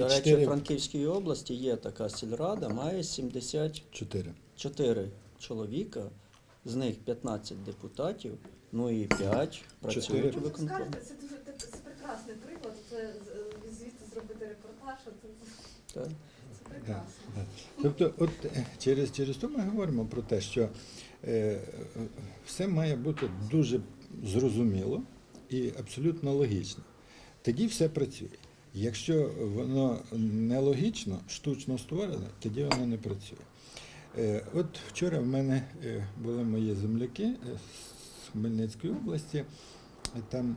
До речі, в Франківській області є така сільрада, має 74 Чотири. чоловіка, з них 15 депутатів, ну і 5 працюють у виконкомі. Це дуже так- це прекрасний приклад. Це звідти зробити репортаж. а Це, Так. це прекрасно. Да. Тобто, от е, через, через то ми говоримо про те, що е, все має бути дуже зрозуміло і абсолютно логічно. Тоді все працює. Якщо воно нелогічно, штучно створене, тоді воно не працює. Е, От вчора в мене е, були мої земляки е, з Хмельницької області. Там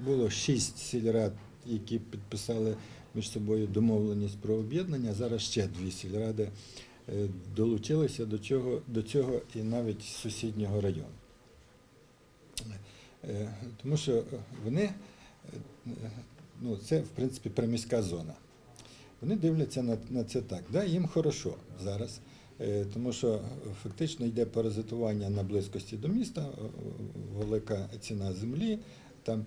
було шість сільрад, які підписали між собою домовленість про об'єднання. Зараз ще дві сільради долучилися до цього, до цього і навіть з сусіднього району. Тому що вони, ну, це в принципі приміська зона. Вони дивляться на, на це так. Да, їм хорошо зараз, е, тому що фактично йде паразитування на близькості до міста, е, велика ціна землі. Там.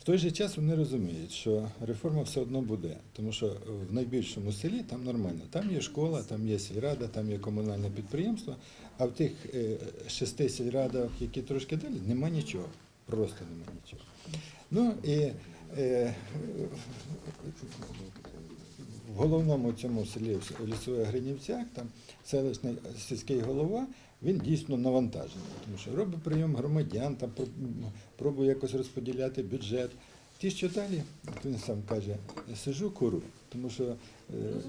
В той же час вони розуміють, що реформа все одно буде, тому що в найбільшому селі там нормально. Там є школа, там є сільрада, там є комунальне підприємство, а в тих е, шести сільрадах, які трошки далі, нема нічого. Просто нема нічого. Ну і в головному цьому селі в Лісових Гринівцях, там селищний сільський голова, він дійсно навантажений, тому що робить прийом громадян, там пробує якось розподіляти бюджет. Ті, що далі, він сам каже, сижу куру, тому що е,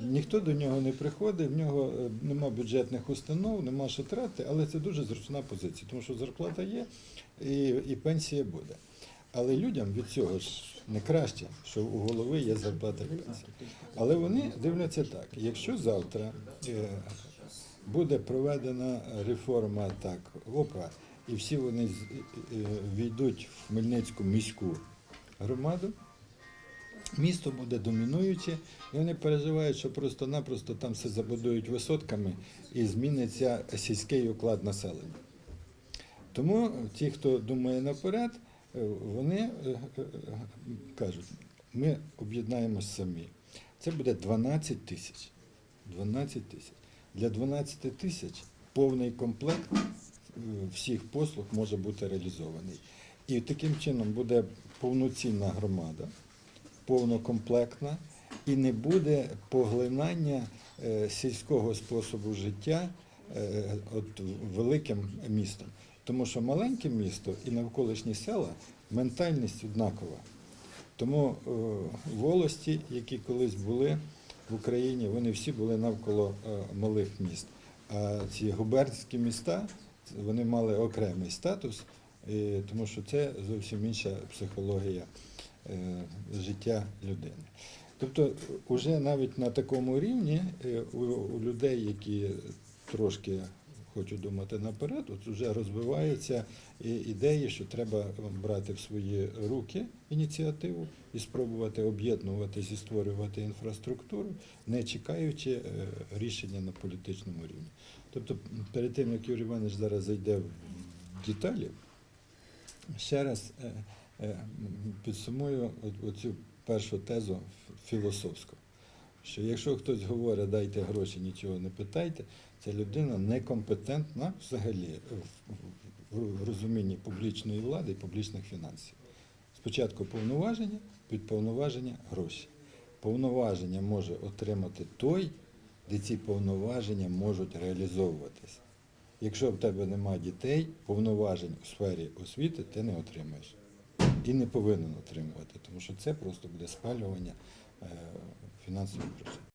ніхто до нього не приходить, в нього е, нема бюджетних установ, нема що трати, але це дуже зручна позиція, тому що зарплата є і, і пенсія буде. Але людям від цього ж не краще, що у голови є зарплата пенсія. Але вони дивляться так: якщо завтра е, буде проведена реформа так, опа, і всі вони е, війдуть в Хмельницьку міську громаду, місто буде домінуюче, і вони переживають, що просто-напросто там все забудують висотками і зміниться сільський уклад населення. Тому ті, хто думає наперед, е, вони е, е, е, кажуть, ми об'єднаємось самі. Це буде 12 тисяч. 12 тисяч. Для 12 тисяч повний комплект е, всіх послуг може бути реалізований. І таким чином буде повноцінна громада, повнокомплектна, і не буде поглинання е, сільського способу життя е, от, великим містом. Тому що маленьке місто і навколишні села ментальність однакова. Тому е, волості, які колись були в Україні, вони всі були навколо е, малих міст. А ці губернські міста вони мали окремий статус, тому що це зовсім інша психологія е, життя людини. Тобто, вже навіть на такому рівні у людей, які трошки хочу думати наперед, от вже розвиваються ідеї, що треба брати в свої руки ініціативу і спробувати об'єднуватись і створювати інфраструктуру, не чекаючи е, рішення на політичному рівні. Тобто, перед тим як Юрій Іванович зараз зайде в деталі, ще раз е, е, підсумую оцю першу тезу філософську. Що якщо хтось говорить, дайте гроші, нічого не питайте, ця людина некомпетентна взагалі в, розумінні публічної влади і публічних фінансів. Спочатку повноваження, під повноваження гроші. Повноваження може отримати той, де ці повноваження можуть реалізовуватися. Якщо в тебе немає дітей, повноважень у сфері освіти ти не отримаєш. І не повинен отримувати, тому що це просто буде спалювання е, фінансових грошей.